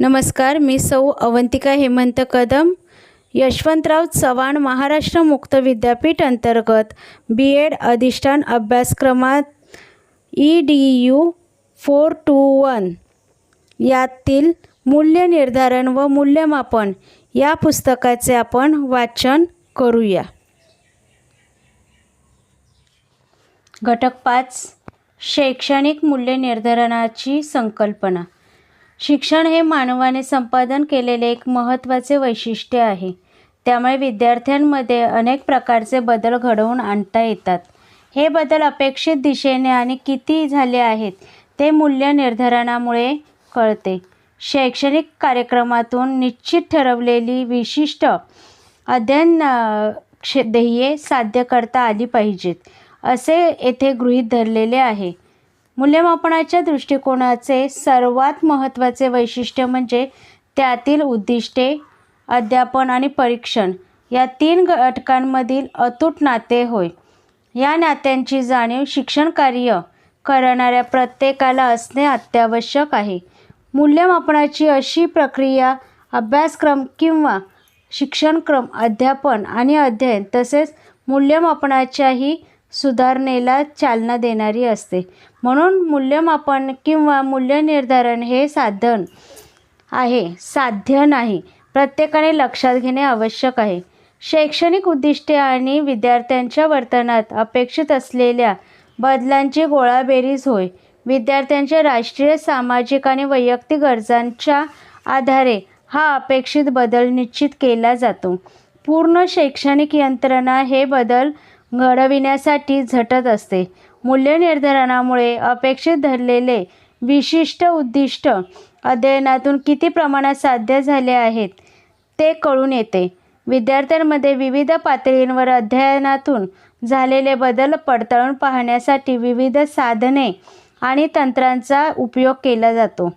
नमस्कार मी सौ अवंतिका हेमंत कदम यशवंतराव चव्हाण महाराष्ट्र मुक्त विद्यापीठ अंतर्गत बी एड अधिष्ठान अभ्यासक्रमात E D U four two one यातील मूल्य निर्धारण व मूल्यमापन या पुस्तकाचे आपण वाचन करूया. घटक पाच शैक्षणिक मूल्य निर्धारणाची संकल्पना. शिक्षण हे मानवाने संपादन केलेले एक महत्त्वाचे वैशिष्ट्य आहे. त्यामुळे विद्यार्थ्यांमध्ये अनेक प्रकारचे बदल घडवून आणता येतात. हे बदल अपेक्षित दिशेने आणि किती झाले आहेत ते मूल्य निर्धारणामुळे कळते. शैक्षणिक कार्यक्रमातून निश्चित ठरवलेली विशिष्ट अध्ययन क्ष क्षे ध्येये साध्य करता आली पाहिजेत असे येथे गृहीत धरलेले आहे. मूल्यमापनाच्या दृष्टिकोनाचे सर्वात महत्त्वाचे वैशिष्ट्य म्हणजे त्यातील उद्दिष्टे अध्यापन आणि परीक्षण. या तीन घटकांमधील अतूट नाते होय. या नात्यांची जाणीव शिक्षण कार्य करणाऱ्या प्रत्येकाला असणे अत्यावश्यक आहे. मूल्यमापनाची अशी प्रक्रिया अभ्यासक्रम किंवा शिक्षणक्रम अध्यापन आणि अध्ययन तसेच मूल्यमापनाच्याही सुधारणेला चालना देणारी असते. म्हणून मूल्यमापन किंवा मूल्यनिर्धारण हे साधन आहे. साध्य नाही. प्रत्येकाने लक्षात घेणे आवश्यक आहे. शैक्षणिक उद्दिष्टे आणि विद्यार्थ्यांच्या वर्तनात अपेक्षित असलेल्या बदलांची गोळाबेरीज होय. विद्यार्थ्यांच्या राष्ट्रीय सामाजिक आणि वैयक्तिक गरजांच्या आधारे हा अपेक्षित बदल निश्चित केला जातो. पूर्ण शैक्षणिक यंत्रणा हे बदल घडविण्यासाठी झटत असते. मूल्यनिर्धारणामुळे अपेक्षित धरलेले विशिष्ट उद्दिष्ट अध्ययनातून किती प्रमाणात साध्य झाले आहेत ते कळून येते. विद्यार्थ्यांमध्ये विविध पातळींवर अध्ययनातून झालेले बदल पडताळून पाहण्यासाठी विविध साधने आणि तंत्रांचा उपयोग केला जातो.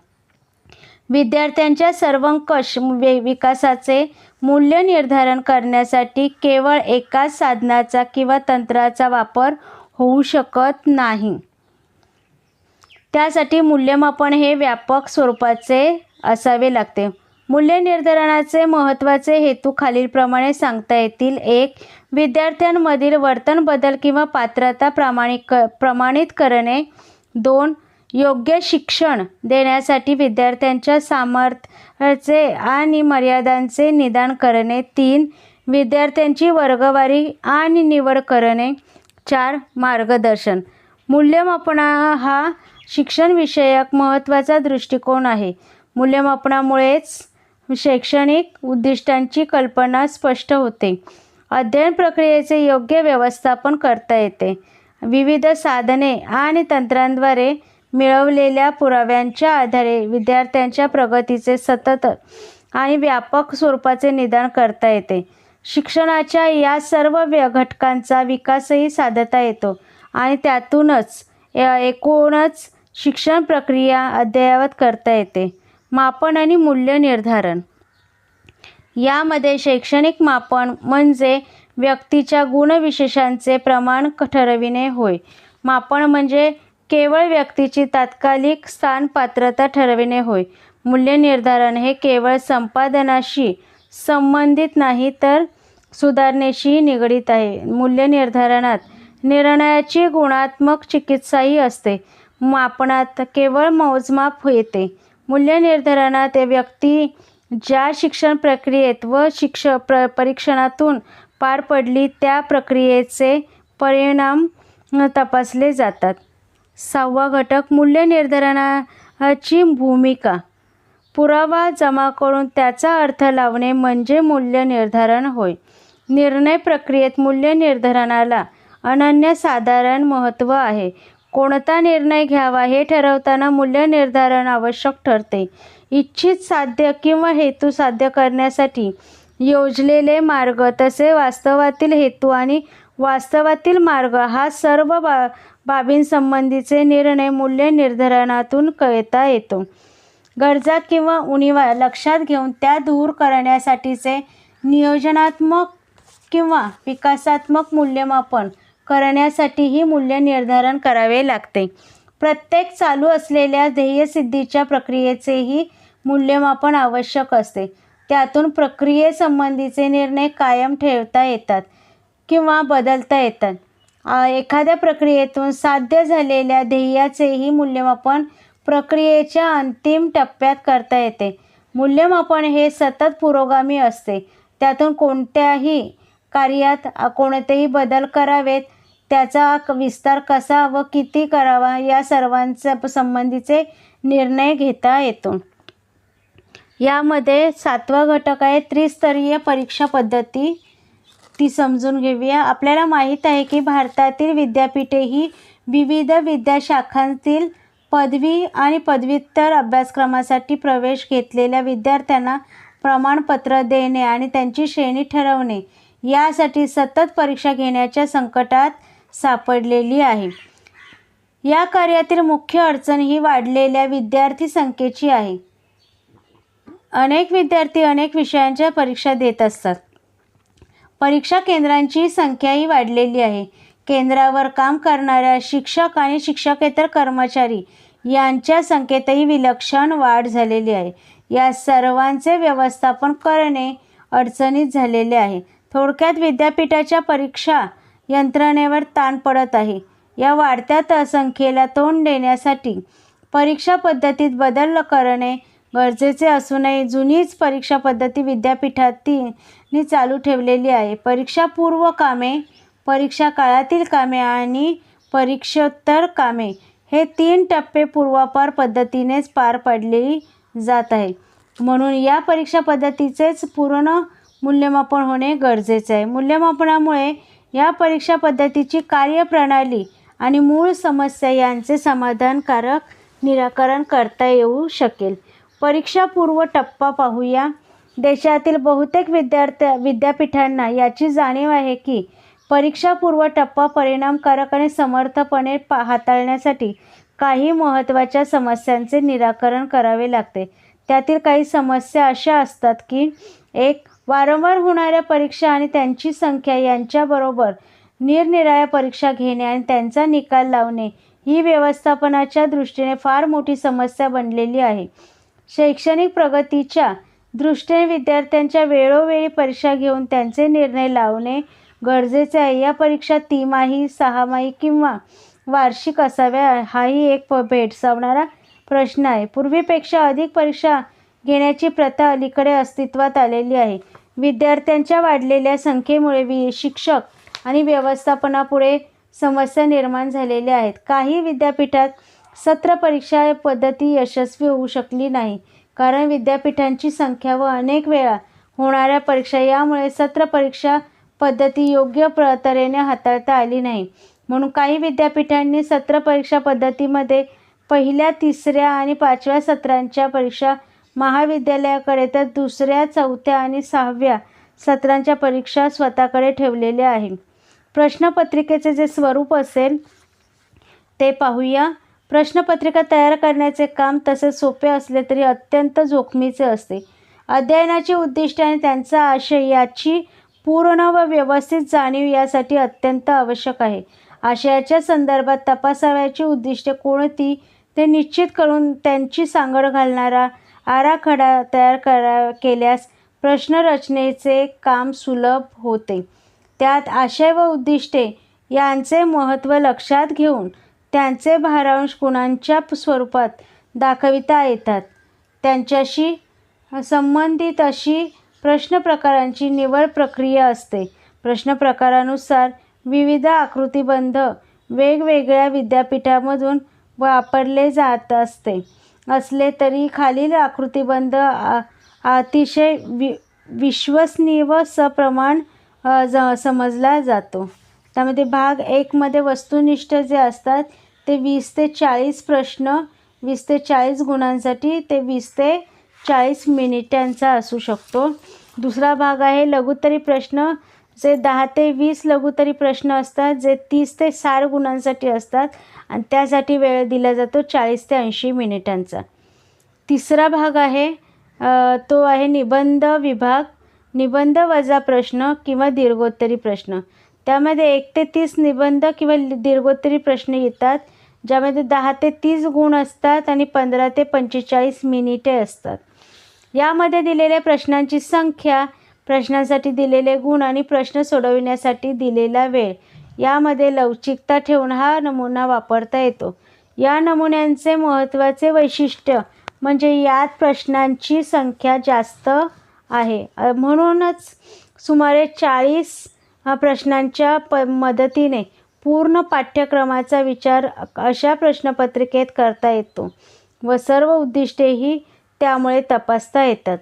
विद्यार्थ्यांच्या सर्वंकष वे विकासाचे मूल्य निर्धारण करण्यासाठी केवळ एकाच साधनाचा किंवा तंत्राचा वापर होऊ शकत नाही. त्यासाठी मूल्यमापन हे व्यापक स्वरूपाचे असावे लागते. मूल्य निर्धारणाचे महत्त्वाचे हेतू खालीलप्रमाणे सांगता येतील. एक विद्यार्थ्यांमधील वर्तन बदल किंवा पात्रता प्रामाणिक प्रमाणित करणे. दोन योग्य शिक्षण देण्यासाठी विद्यार्थ्यांच्या सामर्थ्याचे आणि मर्यादांचे निदान करणे. तीन विद्यार्थ्यांची वर्गवारी आणि निवड करणे. चार मार्गदर्शन. मूल्यमापना हा शिक्षणविषयक महत्त्वाचा दृष्टिकोन आहे. मूल्यमापनामुळेच शैक्षणिक उद्दिष्टांची कल्पना स्पष्ट होते. अध्ययन प्रक्रियेचे योग्य व्यवस्थापन करता येते. विविध साधने आणि तंत्रांद्वारे मिळवलेल्या पुराव्यांच्या आधारे विद्यार्थ्यांच्या प्रगतीचे सतत आणि व्यापक स्वरूपाचे निदान करता येते. शिक्षणाच्या या सर्व व्य घटकांचा विकासही साधता येतो. आणि त्यातूनच एकूणच शिक्षण प्रक्रिया अद्ययावत करता येते. मापन आणि मूल्य निर्धारण. यामध्ये शैक्षणिक मापन म्हणजे व्यक्तीच्या गुणविशेषांचे प्रमाण ठरविणे होय. मापन म्हणजे केवळ व्यक्तीची तात्कालिक स्थान पात्रता ठरविणे होय. मूल्य निर्धारण हे केवळ संपादनाशी संबंधित नाही तर सुधारणेशी निगडीत आहे. मूल्य निर्धारणात निर्णयाची गुणात्मक चिकित्साही असते. मापनात केवळ मोजमाप येते. मूल्य निर्धारणात व्यक्ती ज्या शिक्षण प्रक्रियेत व शिक्ष प्र परीक्षणातून पार पडली त्या प्रक्रियेचे परिणाम तपासले जातात. सहावा घटक मूल्य निर्धारणाची भूमिका. पुरावा जमा करून त्याचा अर्थ लावणे म्हणजे मूल्य निर्धारण होय. निर्णय प्रक्रियेत मूल्य निर्धारणाला अनन्यसाधारण महत्त्व आहे. कोणता निर्णय घ्यावा हे ठरवताना मूल्य निर्धारण आवश्यक ठरते. इच्छित साध्य किंवा हेतू साध्य करण्यासाठी योजलेले मार्ग तसे वास्तवातील हेतू आणि वास्तवातील मार्ग हा सर्व बा बाबींसंबंधीचे निर्णय मूल्य निर्धारणातून कळता येतो. गरजा किंवा उणीवा लक्षात घेऊन त्या दूर करण्यासाठीचे नियोजनात्मक किंवा विकासात्मक मूल्यमापन करण्यासाठीही मूल्य निर्धारण करावे लागते. प्रत्येक चालू असलेल्या ध्येयसिद्धीच्या प्रक्रियेचेही मूल्यमापन आवश्यक असते. त्यातून प्रक्रियेसंबंधीचे निर्णय कायम ठेवता येतात किंवा बदलता येतात. एखाद्या प्रक्रियेतून साध्य झालेल्या ध्येयाचेही मूल्यमापन प्रक्रियेच्या अंतिम टप्प्यात करता येते. मूल्यमापन हे सतत पुरोगामी असते. त्यातून कोणत्याही कार्यात कोणतेही बदल करावेत त्याचा क- विस्तार कसा व किती करावा या सर्वांच्या संबंधीचे निर्णय घेता येतो. यामध्ये सातवा घटक आहे त्रिस्तरीय परीक्षा पद्धती. ती समजून घेऊया. आपल्याला माहीत आहे की भारतातील विद्यापीठे ही विविध विद्याशाखांतील पदवी आणि पदव्युत्तर अभ्यासक्रमासाठी प्रवेश घेतलेल्या विद्यार्थ्यांना प्रमाणपत्र देणे आणि त्यांची श्रेणी ठरवणे यासाठी सतत परीक्षा घेण्याच्या संकटात सापडलेली आहे. या कार्यातील मुख्य अडचण ही वाढलेल्या विद्यार्थी संख्येची आहे. अनेक विद्यार्थी अनेक विषयांच्या परीक्षा देत असतात. परीक्षा केंद्रांची संख्याही वाढलेली आहे. केंद्रावर काम करणाऱ्या शिक्षक आणि शिक्षकेतर कर्मचारी यांच्या संख्येतही विलक्षण वाढ झालेली आहे. या सर्वांचे व्यवस्थापन करणे अडचणीत झालेले आहे. थोडक्यात विद्यापीठाच्या परीक्षा यंत्रणेवर ताण पडत आहे. या वाढत्या संख्येला तोंड देण्यासाठी परीक्षा पद्धतीत बदल करणे गरजेचे असूनही जुनीच परीक्षा पद्धती विद्यापीठातील चालू ठेवलेली आहे. परीक्षापूर्व कामे परीक्षा काळातील कामे आणि परीक्षोत्तर कामे हे तीन टप्पे पूर्वापार पद्धतीनेच पार पडली जात आहे. म्हणून या परीक्षा पद्धतीचेच पूर्ण मूल्यमापन होणे गरजेचे आहे. मूल्यमापनामुळे या परीक्षा पद्धतीची कार्यप्रणाली आणि मूळ समस्या यांचे समाधानकारक निराकरण करता येऊ शकेल. परीक्षापूर्व टप्पा पाहूया. देशातील बहुतेक विद्यार्थ्या विद्यापीठांना याची जाणीव आहे की परीक्षापूर्व टप्पा परिणामकारक आणि समर्थपणे पा हाताळण्यासाठी काही महत्त्वाच्या समस्यांचे निराकरण करावे लागते. त्यातील काही समस्या अशा असतात की एक वारंवार होणाऱ्या परीक्षा आणि त्यांची संख्या यांच्याबरोबर निरनिराळ्या परीक्षा घेणे आणि त्यांचा निकाल लावणे ही व्यवस्थापनाच्या दृष्टीने फार मोठी समस्या बनलेली आहे. शैक्षणिक प्रगतीच्या दृष्टीने विद्यार्थ्यांच्या वेळोवेळी परीक्षा घेऊन त्यांचे निर्णय लावणे गरजेचे आहे. या परीक्षा तिमाही सहामाही किंवा वार्षिक असाव्या हाही एक प भेडसावणारा प्रश्न आहे. पूर्वीपेक्षा अधिक परीक्षा घेण्याची प्रथा अलीकडे अस्तित्वात आलेली आहे. विद्यार्थ्यांच्या वाढलेल्या संख्येमुळे वि शिक्षक आणि व्यवस्थापनापुढे समस्या निर्माण झालेल्या आहेत. काही विद्यापीठात सत्र परीक्षा पद्धती यशस्वी होऊ शकली नाही कारण विद्यापीठांची संख्या व अनेक वेळा होणाऱ्या परीक्षा यामुळे सत्र परीक्षा पद्धती योग्य प्र तऱ्हेने हाताळता आली नाही. म्हणून काही विद्यापीठांनी सत्र परीक्षा पद्धतीमध्ये पहिल्या तिसऱ्या आणि पाचव्या सत्रांच्या परीक्षा महाविद्यालयाकडे तर दुसऱ्या चौथ्या आणि सहाव्या सत्रांच्या परीक्षा स्वतःकडे ठेवलेल्या आहे प्रश्नपत्रिकेचे जे स्वरूप असेल ते पाहूया. प्रश्नपत्रिका तयार करण्याचे काम तसे सोपे असले तरी अत्यंत जोखमीचे असते. अध्ययनाची उद्दिष्टे आणि त्यांचा आशय याची पूर्ण व व्यवस्थित जाणीव यासाठी अत्यंत आवश्यक आहे. आशयाच्या संदर्भात तपासाव्याची उद्दिष्टे कोणती ते निश्चित करून त्यांची सांगड घालणारा आराखडा तयार करा केल्यास प्रश्नरचनेचे काम सुलभ होते. त्यात आशय व उद्दिष्टे यांचे महत्त्व लक्षात घेऊन त्यांचे भारांश गुणांच्या स्वरूपात दाखविता येतात. त्यांच्याशी संबंधित अशी प्रश्न प्रकारांची निवड प्रक्रिया असते. प्रश्न प्रकारानुसार विविध आकृतिबंध वेगवेगळ्या विद्यापीठामधून वापरले जात असते. असले तरी खालील आकृतिबंध अतिशय वि विश्वसनीय व सप्रमाण ज समजला जातो. त्यामध्ये भाग एकमध्ये वस्तुनिष्ठ जे असतात ते वीस ते चाळीस प्रश्न वीस ते चाळीस गुणांसाठी ते वीस ते चाळीस मिनिटांचा असू शकतो. दुसरा भाग आहे लघुतरी प्रश्न जे दहा ते वीस लघुतरी प्रश्न असतात जे तीस ते साठ गुणांसाठी असतात आणि त्यासाठी वेळ दिला जातो चाळीस ते ऐंशी मिनिटांचा. तिसरा भाग आहे तो आहे निबंध विभाग. निबंध वजा प्रश्न किंवा दीर्घोत्तरी प्रश्न. त्यामध्ये एक ते तीस निबंध किंवा दीर्घोत्तरी प्रश्न येतात ज्यामध्ये दहा ते तीस गुण असतात आणि पंधरा ते पंचेचाळीस मिनिटे असतात. यामध्ये दिलेल्या प्रश्नांची संख्या प्रश्नांसाठी दिलेले गुण आणि प्रश्न सोडविण्यासाठी दिलेला वेळ. यामध्ये लवचिकता ठेवून हा नमुना वापरता येतो. या नमुन्यांचे महत्त्वाचे वैशिष्ट्य म्हणजे यात प्रश्नांची संख्या जास्त आहे. म्हणूनच सुमारे चाळीस प्रश्नांच्या प मदतीने पूर्ण पाठ्यक्रमाचा विचार अशा प्रश्नपत्रिकेत करता येतो व सर्व उद्दिष्टेही त्यामुळे तपासता येतात.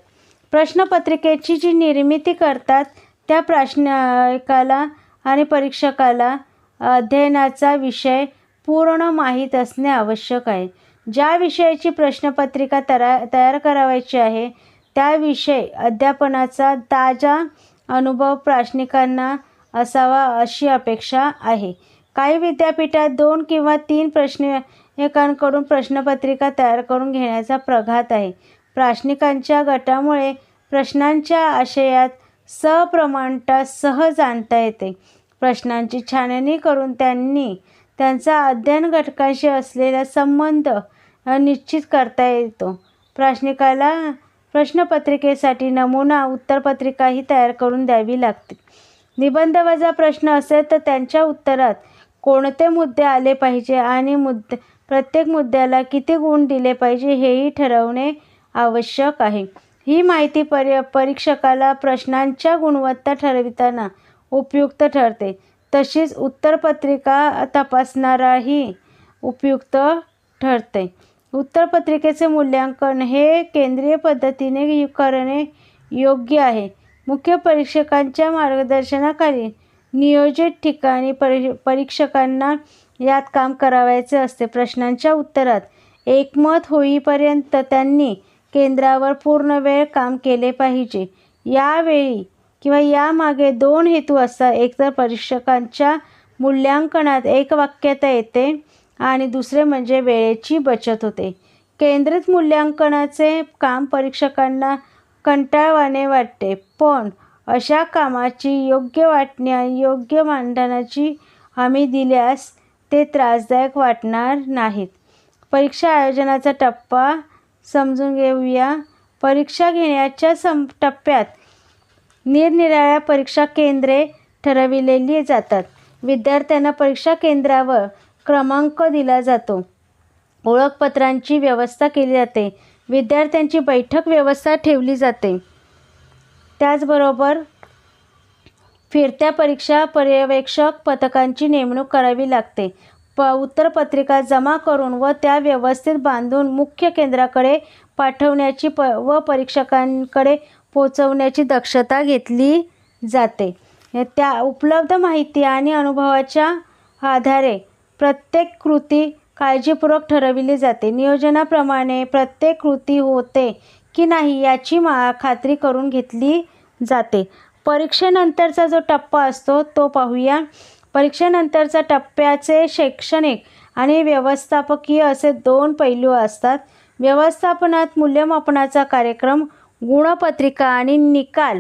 प्रश्नपत्रिकेची जी निर्मिती करतात त्या प्राश्निकाला आणि परीक्षकाला अध्ययनाचा विषय पूर्ण माहीत असणे आवश्यक आहे. ज्या विषयाची प्रश्नपत्रिका तरा तयार करावायची आहे त्याविषयी अध्यापनाचा ताजा अनुभव प्राश्निकांना असावा अशी अपेक्षा आहे. काही विद्यापीठात दोन किंवा तीन प्रश्निकांकडून प्रश्नपत्रिका तयार करून घेण्याचा प्रघात आहे. प्राश्निकांच्या गटामुळे प्रश्नांच्या आशयात सप्रमाणता सहज आणता येते. प्रश्नांची छाननी करून त्यांनी त्यांचा अध्ययन घटकांशी असलेला संबंध निश्चित करता येतो. प्राश्निकाला प्रश्नपत्रिकेसाठी नमुना उत्तरपत्रिकाही तयार करून द्यावी लागते. निबंध वजा प्रश्न असेल तर त्यांच्या उत्तरात कोणते मुद्दे आले पाहिजे आणि मुद्दे प्रत्येक मुद्द्याला किती गुण दिले पाहिजे हेही ठरवणे आवश्यक आहे. ही माहिती परि परीक्षकाला प्रश्नांच्या गुणवत्ता ठरविताना उपयुक्त ठरते. तशीच उत्तरपत्रिका तपासणाराही उपयुक्त ठरते. उत्तरपत्रिकेचे मूल्यांकन हे केंद्रीय पद्धतीने करणे योग्य आहे. मुख्य परीक्षकांच्या मार्गदर्शनाखाली नियोजित ठिकाणी परी परीक्षकांना यात काम करावायचे असते. प्रश्नांच्या उत्तरात एकमत होईपर्यंत त्यांनी केंद्रावर पूर्ण वेळ काम केले पाहिजे. यावेळी किंवा यामागे दोन हेतू असतात. एकतर परीक्षकांच्या मूल्यांकनात एक वाक्यता येते आणि दुसरे म्हणजे वेळेची बचत होते. केंद्रित मूल्यांकनाचे काम परीक्षकांना कंटाळवाने वाटते पण अशा कामाची योग्य वाटणी आणि योग्य मानधनाची हमी दिल्यास ते त्रासदायक वाटणार नाहीत. परीक्षा आयोजनाचा टप्पा समजून घेऊया. परीक्षा घेण्याच्या सम टप्प्यात निरनिराळ्या परीक्षा केंद्रे ठरविलेली जातात. विद्यार्थ्यांना परीक्षा केंद्रावर क्रमांक दिला जातो. ओळखपत्रांची व्यवस्था केली जाते. विद्यार्थ्यांची बैठक व्यवस्था ठेवली जाते. त्याचबरोबर फिरत्या परीक्षा पर्यवेक्षक पथकांची नेमणूक करावी लागते. प उत्तरपत्रिका जमा करून व त्या व्यवस्थित बांधून मुख्य केंद्राकडे पाठवण्याची प व परीक्षकांकडे पोचवण्याची दक्षता घेतली जाते. त्या उपलब्ध माहिती आणि अनुभवाच्या आधारे प्रत्येक कृती काळजीपूर्वक ठरविली जाते. नियोजनाप्रमाणे प्रत्येक कृती होते की नाही याची मा खात्री करून घेतली जाते. परीक्षेनंतरचा जो टप्पा असतो तो पाहूया. परीक्षेनंतरचा टप्प्याचे शैक्षणिक आणि व्यवस्थापकीय असे दोन पैलू असतात. व्यवस्थापनात मूल्यमापनाचा कार्यक्रम गुणपत्रिका आणि निकाल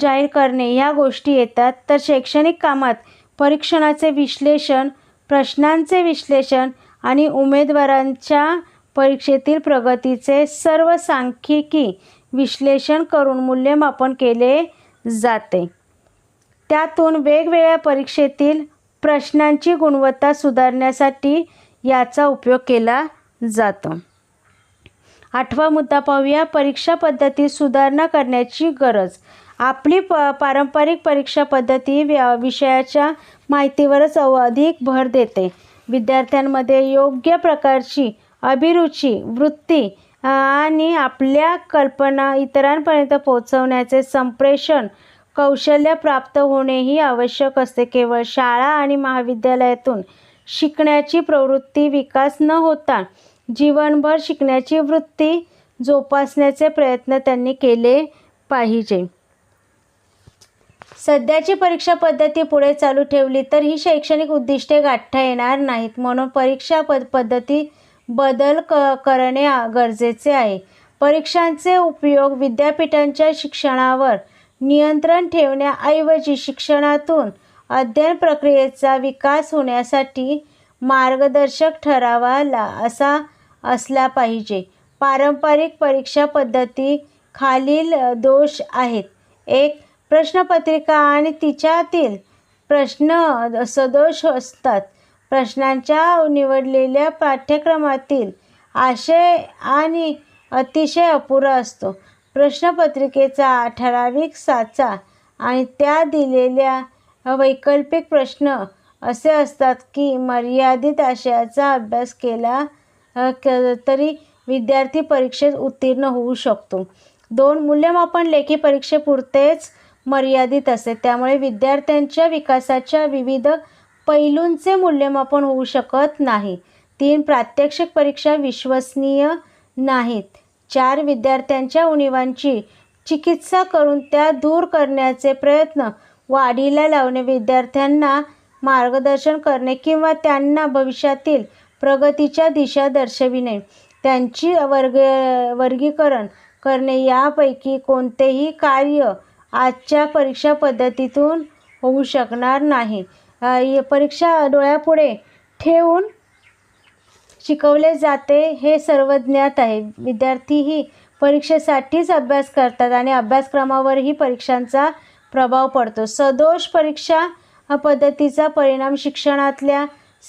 जाहीर करणे ह्या गोष्टी येतात. तर शैक्षणिक कामात परीक्षणाचे विश्लेषण प्रश्नांचे विश्लेषण आणि उमेदवारांच्या परीक्षेतील प्रगतीचे सर्व सांख्यिकी विश्लेषण करून मूल्यमापन केले जाते. त्यातून वेगवेगळ्या परीक्षेतील प्रश्नांची गुणवत्ता सुधारण्यासाठी याचा उपयोग केला जातो. आठवा मुद्दा पाहूया. परीक्षा पद्धतीत सुधारणा करण्याची गरज. आपली प पारंपरिक परीक्षा पद्धती व्या विषयाच्या माहितीवरच अधिक भर देते. विद्यार्थ्यांमध्ये योग्य प्रकारची अभिरुची वृत्ती आणि आपल्या कल्पना इतरांपर्यंत पोहोचवण्याचे संप्रेषण कौशल्य प्राप्त होणेही आवश्यक असते. केवळ शाळा आणि महाविद्यालयातून शिकण्याची प्रवृत्ती विकास न होता जीवनभर शिकण्याची वृत्ती जोपासण्याचे प्रयत्न त्यांनी केले पाहिजे. सध्याची परीक्षा पद्धती पुढे चालू ठेवली तर ही शैक्षणिक उद्दिष्टे गाठता येणार नाहीत. म्हणून परीक्षा पद पद्धती बदल क करणे गरजेचे आहे. परीक्षांचे उपयोग विद्यापीठांच्या शिक्षणावर नियंत्रण ठेवण्याऐवजी शिक्षणातून अध्ययन प्रक्रियेचा विकास होण्यासाठी मार्गदर्शक ठरावा ला असा असला पाहिजे. पारंपरिक परीक्षा पद्धती खालील दोष आहेत. एक प्रश्नपत्रिका आणि तिच्यातील प्रश्न सदोष असतात. प्रश्नांच्या निवडलेल्या पाठ्यक्रमातील आशय आणि अतिशय अपुरा असतो. प्रश्नपत्रिकेचा ठराविक साचा आणि त्या दिलेल्या वैकल्पिक प्रश्न असे असतात की मर्यादित आशयाचा अभ्यास केला तरी विद्यार्थी परीक्षेत उत्तीर्ण होऊ शकतो. दोन मूल्यमापन लेखी परीक्षेपुरतेच मर्यादित असते त्यामुळे विद्यार्थ्यांच्या विकासाच्या विविध पैलूंचे मूल्यमापन होऊ शकत नाही. तीन प्रात्यक्षिक परीक्षा विश्वसनीय नाहीत. चार विद्यार्थ्यांच्या उणिवांची चिकित्सा करून त्या दूर करण्याचे प्रयत्न वाढीला लावणे विद्यार्थ्यांना मार्गदर्शन करणे किंवा त्यांना भविष्यातील प्रगतीच्या दिशा दर्शविणे त्यांची वर्ग वर्गीकरण करणे यापैकी कोणतेही कार्य आजच्या परीक्षा पद्धतीतून होऊ शकणार नाही. परीक्षा डोळ्यापुढे ठेवून शिकवले जाते हे सर्व ज्ञात आहे. विद्यार्थीही परीक्षेसाठीच अभ्यास करतात आणि अभ्यासक्रमावरही परीक्षांचा प्रभाव पडतो. सदोष परीक्षा हा पद्धतीचा परिणाम शिक्षणातल्या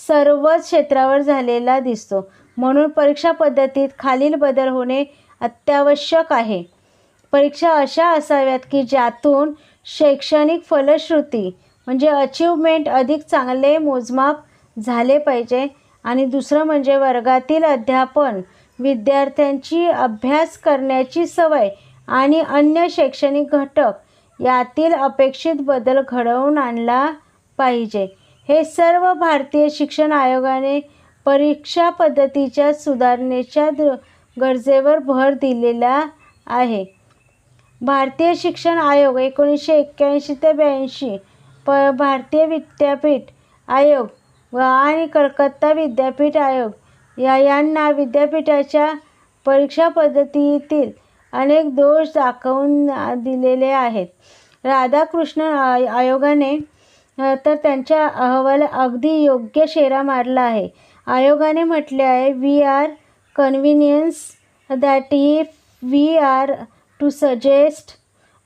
सर्वच क्षेत्रावर झालेला दिसतो. म्हणून परीक्षा पद्धतीत खालील बदल होणे अत्यावश्यक आहे. परीक्षा अशा असाव्यात की ज्यातून शैक्षणिक फलश्रुती म्हणजे अचिव्हमेंट अधिक चांगले मोजमाप झाले पाहिजे. आणि दुसरं म्हणजे वर्गातील अध्यापन विद्यार्थ्यांची अभ्यास करण्याची सवय आणि अन्य शैक्षणिक घटक यातील अपेक्षित बदल घडवून आणला पाहिजे. हे सर्व भारतीय शिक्षण आयोगाने परीक्षा पद्धतीच्या सुधारणेच्या गरजेवर भर दिलेला आहे. भारतीय शिक्षण आयोग एकोणीसशे एक्क्याऐंशी ते ब्याऐंशी प भारतीय विद्यापीठ आयोग व आणि कलकत्ता विद्यापीठ आयोग या यांना विद्यापीठाच्या परीक्षा पद्धतीतील अनेक दोष दाखवून दिलेले आहेत. राधाकृष्ण आयोगाने तर त्यांच्या अहवाल अगदी योग्य शेरा मारला आहे. आयोगाने म्हटले आहे we are convenience that if we are to suggest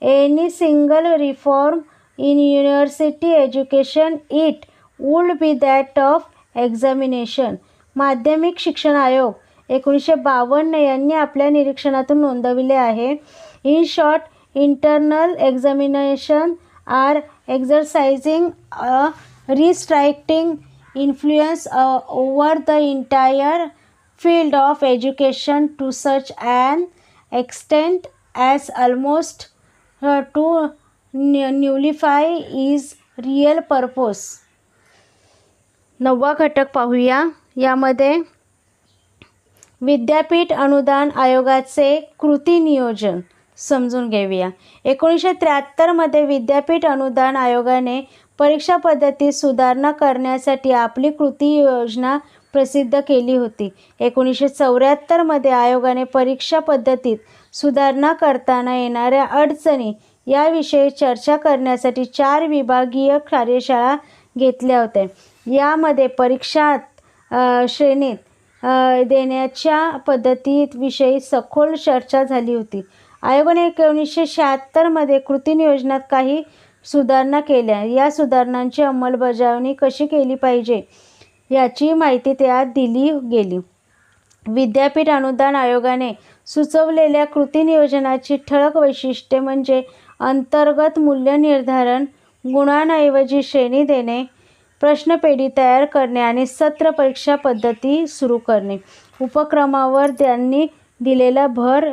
any single reform in university education it would be that of examination माध्यमिक शिक्षण आयोग एकोणीसशे बावन्न यांनी आपल्या निरीक्षणातून नोंदविले आहे. In short internal examination are exercising a restricting influence over the entire field of education to such and extent as almost to nullify is nullify purpose नववा घटक पाहूया. यामध्ये विद्यापीठ अनुदान आयोगाचे कृती नियोजन समजून घेऊया. एकोणीसशे त्र्याहत्तरमध्ये विद्यापीठ अनुदान आयोगाने परीक्षा पद्धतीत सुधारणा करण्यासाठी आपली कृती योजना प्रसिद्ध केली होती. एकोणीसशे चौऱ्याहत्तरमध्ये आयोगाने परीक्षा पद्धतीत सुधारणा करताना येणाऱ्या अडचणी याविषयी चर्चा करण्यासाठी चार विभागीय कार्यशाळा घेतल्या होत्या. यामध्ये परीक्षा श्रेणीत देण्याच्या देण्याच्या पद्धतीविषयी सखोल चर्चा झाली होती. आयोगाने एकोणीसशे शहात्तरमध्ये कृती नियोजनात काही सुधारणा केल्या. या सुधारणांची अंमलबजावणी कशी केली पाहिजे याची माहिती त्यात दिली गेली. विद्यापीठ अनुदान आयोगाने सुचवलेल्या कृती नियोजनाची ठळक वैशिष्ट्ये म्हणजे अंतर्गत मूल्य निर्धारण गुणांऐवजी श्रेणी देणे प्रश्नपेढी तयार करणे आणि सत्र परीक्षा पद्धती सुरू करणे. उपक्रमावर त्यांनी दिलेला भर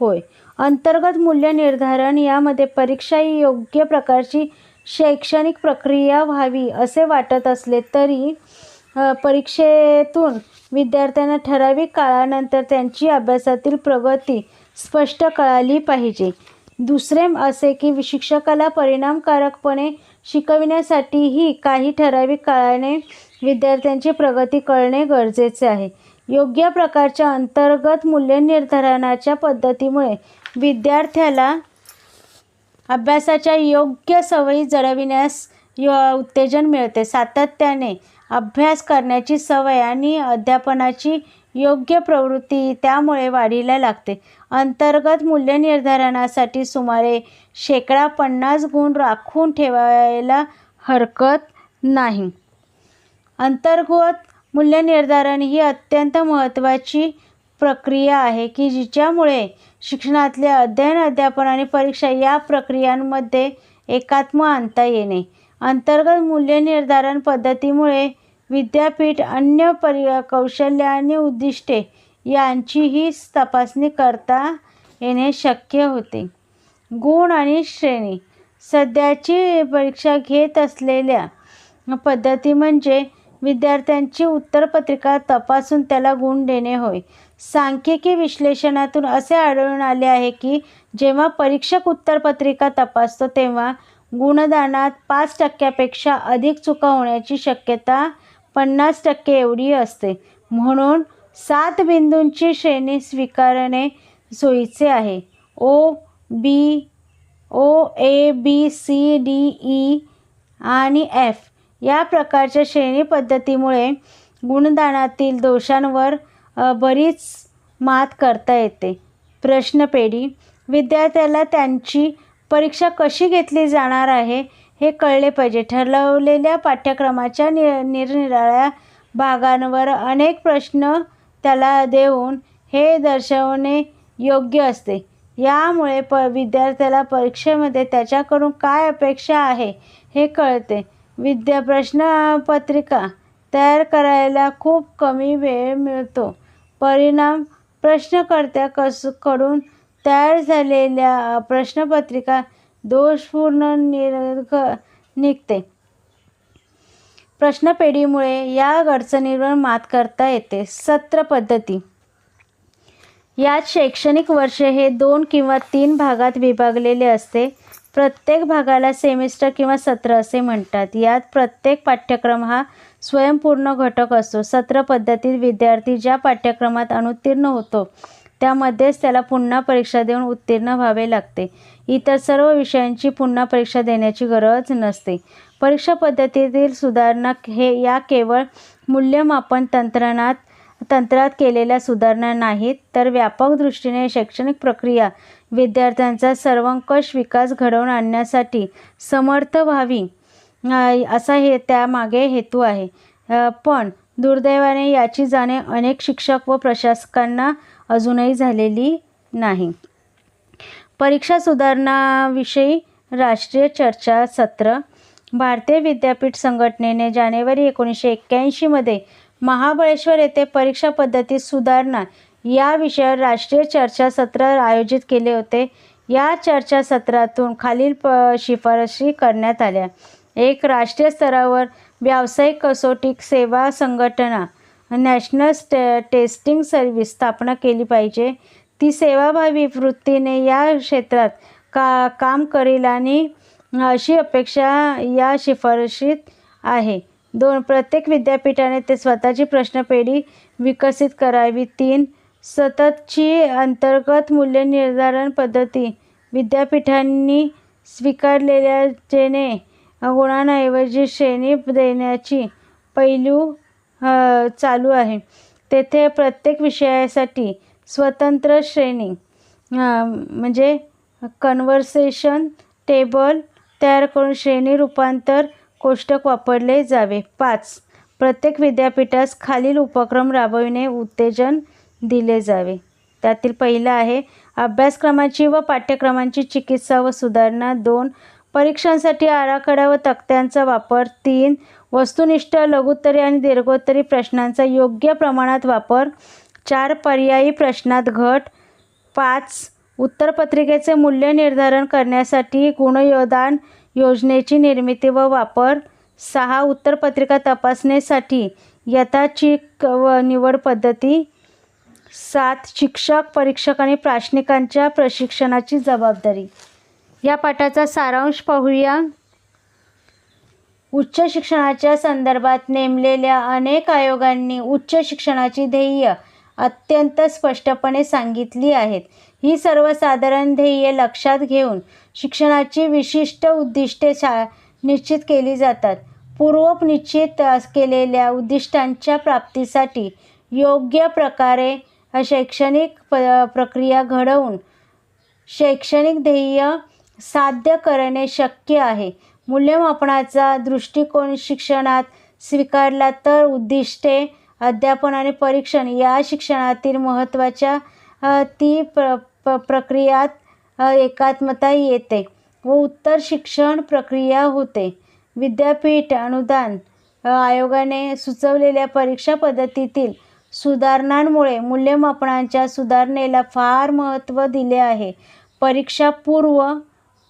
होय. अंतर्गत मूल्य निर्धारण यामध्ये परीक्षा ही योग्य प्रकारची शैक्षणिक प्रक्रिया व्हावी असे वाटत असले तरी परीक्षेतून विद्यार्थ्यांना ठराविक काळानंतर त्यांची अभ्यासातील प्रगती स्पष्ट कळाली पाहिजे. दुसरे असे की शिक्षकाला परिणामकारकपणे शिकविण्यासाठीही काही ठराविक काळाने विद्यार्थ्यांची प्रगती कळणे गरजेचे आहे. योग्य प्रकारच्या अंतर्गत मूल्य निर्धारणाच्या पद्धतीमुळे विद्यार्थ्याला अभ्यासाच्या योग्य सवयी जडविण्यास यो उत्तेजन मिळते. सातत्याने अभ्यास करण्याची सवय आणि अध्यापनाची योग्य प्रवृत्ती त्यामुळे वाढीला लागते. अंतर्गत मूल्यनिर्धारणासाठी सुमारे शेकडा पन्नास गुण राखून ठेवायला हरकत नाही. अंतर्गत मूल्यनिर्धारण ही अत्यंत महत्त्वाची प्रक्रिया आहे की जिच्यामुळे शिक्षणातले अध्ययन अध्यापन आणि परीक्षा या प्रक्रियांमध्ये एकात्म आणता येणे. अंतर्गत मूल्यनिर्धारण पद्धतीमुळे विद्यापीठ अन्य परि कौशल्य आणि उद्दिष्टे यांचीही तपासणी करता येणे शक्य होते. गुण आणि श्रेणी. सध्याची परीक्षा घेत असलेल्या पद्धती म्हणजे विद्यार्थ्यांची उत्तरपत्रिका तपासून त्याला गुण देणे होय. सांख्यिकी विश्लेषणातून असे आढळून आले आहे की जेव्हा परीक्षक उत्तरपत्रिका तपासतो तेव्हा गुणदानात पाच टक्क्यापेक्षा अधिक चुका होण्याची शक्यता पन्नास टक्के एवढी असते. म्हणून सात बिंदूंची श्रेणी स्वीकारणे सोयीचे आहे. O B O A B C D E आणि एफ या प्रकारच्या श्रेणी पद्धतीमुळे गुणदानातील दोषांवर बरीच मात करता येते. प्रश्नपेढी विद्यार्थ्याला त्यांची परीक्षा कशी घेतली जाणार आहे हे कळले पाहिजे. ठरवलेल्या पाठ्यक्रमाच्या नि निरनिराळ्या भागांवर अनेक प्रश्न त्याला देऊन हे दर्शवणे योग्य असते. यामुळे प विद्यार्थ्याला परीक्षेमध्ये त्याच्याकडून काय अपेक्षा आहे हे कळते. विद्या प्रश्नपत्रिका तयार करायला खूप कमी वेळ मिळतो. परिणाम प्रश्नकर्त्या कसकडून तयार झालेल्या प्रश्नपत्रिका दोषपूर्ण निर्घ निघते. प्रश्नपेढीमुळे या अडचणींवर मात करता येते. सत्र पद्धती. यात शैक्षणिक वर्ष हे दोन किंवा तीन भागात विभागलेले असते. प्रत्येक भागाला सेमिस्टर किंवा सत्र असे म्हणतात. यात प्रत्येक पाठ्यक्रम हा स्वयंपूर्ण घटक असतो. सत्र पद्धतीत विद्यार्थी ज्या पाठ्यक्रमात अनुत्तीर्ण होतो त्यामध्येच त्याला पुन्हा परीक्षा देऊन उत्तीर्ण व्हावे लागते. इतर सर्व विषयांची पुन्हा परीक्षा देण्याची गरज नसते. परीक्षा पद्धतीतील सुधारणा हे या केवळ मूल्यमापन तंत्रणात तंत्रात केलेल्या सुधारणा नाहीत तर व्यापक दृष्टीने शैक्षणिक प्रक्रिया विद्यार्थ्यांचा सर्वंकष विकास घडवून आणण्यासाठी समर्थ व्हावी असा हे त्यामागे हेतू आहे. पण दुर्दैवाने याची जाणीव अनेक शिक्षक व प्रशासकांना अजूनही झालेली नाही. परीक्षा सुधारणाविषयी राष्ट्रीय चर्चा सत्र भारतीय विद्यापीठ संघटनेने जानेवारी एकोणीसशे एक्क्याऐंशीमध्ये महाबळेश्वर येथे परीक्षा पद्धतीत सुधारणा या विषयावर राष्ट्रीय चर्चासत्र आयोजित केले होते. या चर्चासत्रातून खालील प शिफारशी करण्यात आल्या. एक राष्ट्रीय स्तरावर व्यावसायिक कसोटी सेवा संघटना नॅशनल स्टे टेस्टिंग सर्व्हिस स्थापना केली पाहिजे. ती सेवाभावी वृत्तीने या क्षेत्रात का काम करेल आणि अशी अपेक्षा या शिफारशीत आहे. दोन प्रत्येक विद्यापीठाने ते स्वतःची प्रश्नपेढी विकसित करावी. तीन सततची अंतर्गत मूल्य निर्धारण पद्धती. विद्यापीठांनी स्वीकारलेल्या जेने गुणांऐवजी श्रेणी देण्याची पैलू चालू आहे. तेथे प्रत्येक विषयासाठी स्वतंत्र श्रेणी म्हणजे कन्व्हर्सेशन टेबल तयार करून श्रेणी रूपांतर कोष्टक वापरले जावे. पाच. प्रत्येक विद्यापीठास खालील उपक्रम राबविणे उत्तेजन दिले जावे. त्यातील पहिलं आहे अभ्यासक्रमाची व पाठ्यक्रमांची चिकित्सा व सुधारणा. दोन. परीक्षांसाठी आराखडा व तक्त्यांचा वापर. तीन. वस्तुनिष्ठ लघुत्तरी आणि दीर्घोत्तरी प्रश्नांचा योग्य प्रमाणात वापर. चार. पर्यायी प्रश्नात घट. पाच. उत्तरपत्रिकेचे मूल्य निर्धारण करण्यासाठी गुणयोदान योजनेची निर्मिती व वापर. सहा उत्तरपत्रिका तपासणीसाठी यथाचिक व निवड पद्धती. सात शिक्षक परीक्षक आणि प्राशनिकांच्या प्रशिक्षणाची जबाबदारी. या पाठाचा सारांश पाहूया. उच्च शिक्षणाच्या संदर्भात नेमलेल्या अनेक आयोगांनी उच्च शिक्षणाची ध्येय अत्यंत स्पष्टपणे सांगितली आहेत. ही सर्वसाधारण ध्येये लक्षात घेऊन शिक्षणाची विशिष्ट उद्दिष्टे शा निश्चित केली जातात. पूर्वप निश्चित केलेल्या उद्दिष्टांच्या प्राप्तीसाठी योग्य प्रकारे शैक्षणिक प प्रक्रिया घडवून शैक्षणिक ध्येय साध्य करणे शक्य आहे. मूल्यमापनाचा दृष्टिकोन शिक्षणात स्वीकारला तर उद्दिष्टे अध्यापन आणि परीक्षण या शिक्षणातील महत्त्वाच्या ती प्र प प्रक्रियात एकात्मता येते व उत्तर शिक्षण प्रक्रिया होते. विद्यापीठ अनुदान आयोगाने सुचवलेल्या परीक्षा पद्धतीतील सुधारणांमुळे मूल्यमापनाच्या सुधारणेला फार महत्त्व दिले आहे. परीक्षापूर्व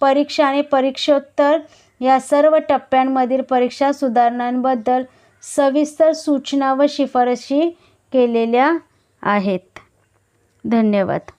परीक्षा आणि परीक्षोत्तर या सर्व टप्प्यांमधील परीक्षा सुधारणांबद्दल सविस्तर सूचना व शिफारशी केलेल्या आहेत. धन्यवाद.